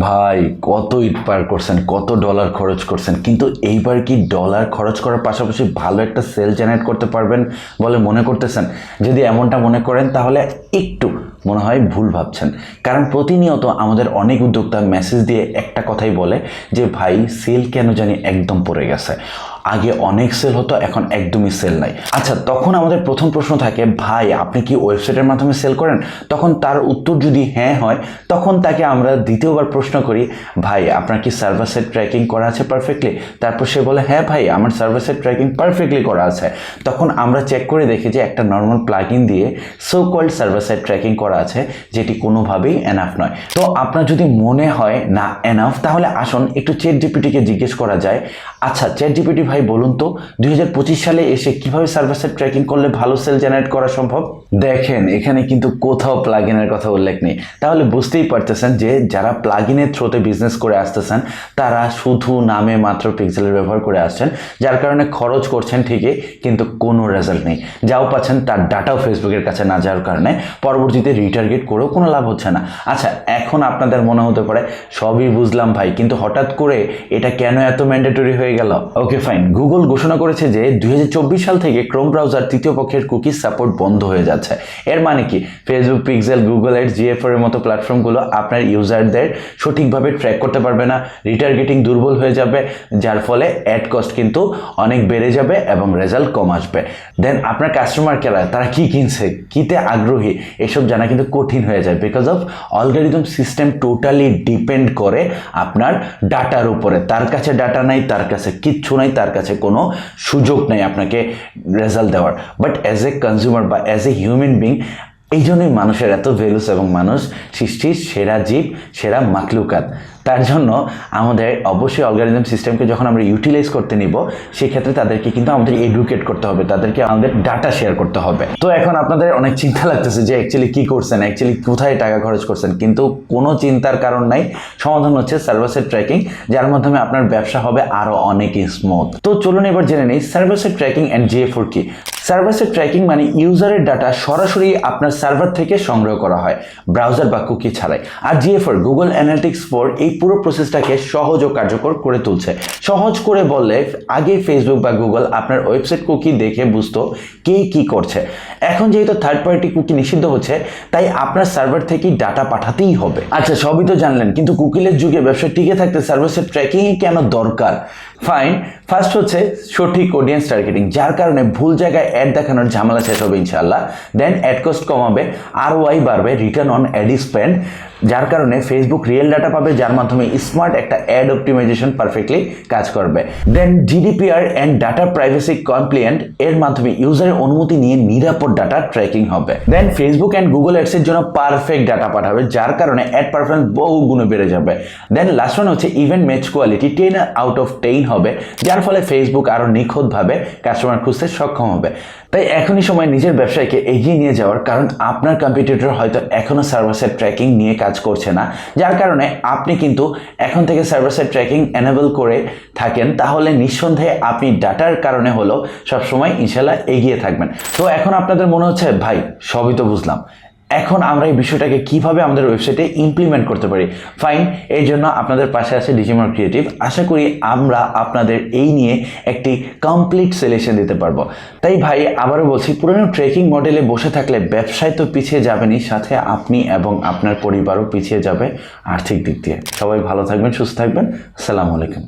ভাই, কত ইট পার করছেন, কত ডলার খরচ করছেন, কিন্তু এইবার কি ডলার খরচ করার পাশাপাশি ভালো একটা সেল জেনারেট করতে পারবেন বলে মনে করতেছেন? যদি এমনটা মনে করেন, তাহলে একটু মনে হয় ভুল ভাবছেন। কারণ প্রতিনিয়ত আমাদের অনেক উদ্যোক্তা মেসেজ দিয়ে একটা কথাই বলে যে, ভাই সেল কেন জানি একদম পড়ে গেছে। আগে অনেক সেল হতো, এখন একদমই সেল নাই। আচ্ছা তখন আমাদের প্রথম প্রশ্ন থাকে, ভাই, আপনি কি ওয়েবসাইটের মাধ্যমে সেল করেন? তখন তার উত্তর যদি হ্যাঁ হয়, তখন তাকে আমরা দ্বিতীয়বার প্রশ্ন করি, ভাই, আপনার কি সার্ভার সাইড ট্র্যাকিং করা আছে পারফেক্টলি তারপর সে বলে হ্যাঁ ভাই, আমার সার্ভার সাইড ট্র্যাকিং পারফেক্টলি করা আছে। তখন আমরা চেক করে দেখি যে একটা নর্মাল প্লাগইন দিয়ে so called server side tracking করা আছে, যেটি কোনোভাবেই এনাফ নয়। তো আপনার যদি মনে হয় না এনাফ তাহলে আসুন একটু চেট জিপিটিকে জিজ্ঞেস করা যায় আচ্ছা চেট জিপিটি ভাই বলুন তো? দুই হাজার পঁচিশ সালে এসে কীভাবে সার্ভার ট্র্যাকিং করলে ভালো সেল জেনারেট করা সম্ভব? দেখেন, এখানে কিন্তু কোথাও প্লাগইনের কথা উল্লেখ নেই। তাহলে বুঝতেই পারতেছেন যে যারা প্লাগইনের থ্রোতে বিজনেস করে আসতেছেন, তারা শুধু নামে মাত্র পিক্সেলের ব্যবহার করে আসছেন, যার কারণে খরচ করছেন ঠিকই, কিন্তু কোনো রেজাল্ট নেই। যাও পাচ্ছেন তার ডাটাও ফেসবুকের কাছে না যাওয়ার কারণে, পরবর্তীতে রিটার্গেট করেও কোনো লাভ হচ্ছে না। আচ্ছা এখন আপনাদের মনে হতে পারে, সবই বুঝলাম ভাই, কিন্তু হঠাৎ করে এটা কেন এত ম্যান্ডেটরি হয়ে গেল? ওকে ফাইন গুগল ঘোষণা করেছে যে দু হাজার চব্বিশ সাল থেকে ক্রোম ব্রাউজার তৃতীয় পক্ষের কুকিজ সাপোর্ট বন্ধ হয়ে যাচ্ছে। এর মানে কি? ফেসবুক পিক্সেল গুগল এর জিএফআর এর মতো প্ল্যাটফর্মগুলো আপনার ইউজারদের সঠিকভাবে ট্র্যাক করতে পারবে না। রিটার্গেটিং দুর্বল হয়ে যাবে, যার ফলে অ্যাড কস্ট কিন্তু অনেক বেড়ে যাবে এবং রেজাল্ট কম আসবে। দেন আপনার কাস্টমার কেরা তারা কি কিনছে? কিতে আগ্রহী? এসব জানা কিন্তু কঠিন হয়ে যায় because of algorithm system totally depend করে আপনার ডাটার উপরে। তার কাছে ডাটা নাই, তার কাছে কিচ্ছু নাই, তার কাছে কোনো সুযোগ নেই আপনাকে রেজাল্ট দেওয়ার। বাট অ্যাজ এ কনজিউমার বা অ্যাজ এ হিউম্যান বিং এই জন্যই মানুষের এত ভ্যালুস এবং মানুষ সৃষ্টির সেরা জীব, সেরা মাকলুকাত তার জন্য আমাদের অবশ্যই অলগারিদম সিস্টেমকে যখন আমরা ইউটিলাইজ করতে নিব, সেক্ষেত্রে তাদেরকে কিন্তু আমাদের এডুকেট করতে হবে, তাদেরকে আমাদের ডাটা শেয়ার করতে হবে। তো এখন আপনাদের অনেক চিন্তা লাগতেছে যে অ্যাকচুয়ালি কী করছেন অ্যাকচুয়ালি কোথায় টাকা খরচ করছেন, কিন্তু কোনো চিন্তার কারণ নাই। সমাধান হচ্ছে সার্ভাসের ট্র্যাকিং যার মাধ্যমে আপনার ব্যবসা হবে আরও অনেক স্মুথ তো চলুন এবার জেনে নিই সার্ভাসের ট্র্যাকিং অ্যান্ড জিএ ফোর কি? সার্ভাসের ট্র্যাকিং মানে ইউজারের ডাটা সরাসরি আপনার সার্ভার থেকে সংগ্রহ করা হয় ব্রাউজার বা কুকি ছাড়াই। আর জিএফআর গুগল অ্যানালিটিক্স ফোর এই পুরো প্রসেসটাকে সহজ ও কার্যকর করে তুলছে। সহজ করে বললে আগে ফেসবুক বা গুগল আপনার ওয়েবসাইট কুকি দেখে বুঝতো কে কি করছে। এখন যেহেতু থার্ড পার্টি কুকি নিষিদ্ধ হচ্ছে, তাই আপনার সার্ভার থেকেই ডাটা পাঠাতেই হবে। আচ্ছা সবই তো জানলেন, কিন্তু কুকিলের যুগে ব্যবসা টিকে থাকতে সার্ভিসের ট্র্যাকিংই কেন দরকার? ফাইন ফার্স্ট হচ্ছে সঠিক অডিয়েন্স টার্গেটিং যার কারণে ভুল জায়গায় অ্যাড দেখানোর ঝামেলা শেষ হবে ইনশাল্লাহ দেন অ্যাড কস্ট কমাবে আর ওয়াই বাড়বে রিটার্ন অন অ্যাড স্পেন্ড যার কারণে ফেসবুক রিয়েল ডাটা পাবে, যার মাধ্যমে স্মার্ট একটা অ্যাড অপটিমাইজেশন পারফেক্টলি কাজ করবে। Then GDPR and data privacy compliant এর মাধ্যমে ইউজারের অনুমতি নিয়ে নিরাপদ ডাটা ট্র্যাকিং হবে। দেন ফেসবুক অ্যান্ড গুগল অ্যাডসের জন্য পারফেক্ট ডাটা পাঠাবে, যার কারণে অ্যাড পারফরমেন্স বহু গুণে বেড়ে যাবে। দেন লাস্ট ওয়ান হচ্ছে event match quality ten out of ten হবে, যার ফলে ফেসবুক আরও নিখুঁতভাবে কাস্টমার খুঁজতে সক্ষম হবে। তাই এখনই সময় নিজের ব্যবসায়কে এগিয়ে নিয়ে যাওয়ার, কারণ আপনার কম্পিটিটর হয়তো এখনও সার্ভাসের ট্র্যাকিং নিয়ে কাজ করছে না, যার কারণে আপনি কিন্তু এখন থেকে সার্ভার সাইড ট্র্যাকিং এনেবল করে থাকেন, তাহলে নিঃসন্দেহে আপনি ডাটার কারণে হলো সবসময় ইনশাল্লাহ এগিয়ে থাকবেন। তো এখন আপনাদের মনে হচ্ছে, ভাই, সবই তো বুঝলাম। এখন আমরা এই বিষয়টাকে কীভাবে আমাদের ওয়েবসাইটে ইমপ্লিমেন্ট করতে পারি? ফাইন এই জন্য আপনাদের পাশে আছে ডিজিমার ক্রিয়েটিভ আশা করি আমরা আপনাদের এই নিয়ে একটি কমপ্লিট সলিউশন দিতে পারব। তাই ভাই, আবারও বলছি, পুরনো ট্রেকিং মডেলে বসে থাকলে ব্যবসায় তো পিছিয়ে যাবেনই, সাথে আপনি এবং আপনার পরিবারও পিছিয়ে যাবে আর্থিক দিক দিয়ে। সবাই ভালো থাকবেন, সুস্থ থাকবেন। আসসালামু আলাইকুম।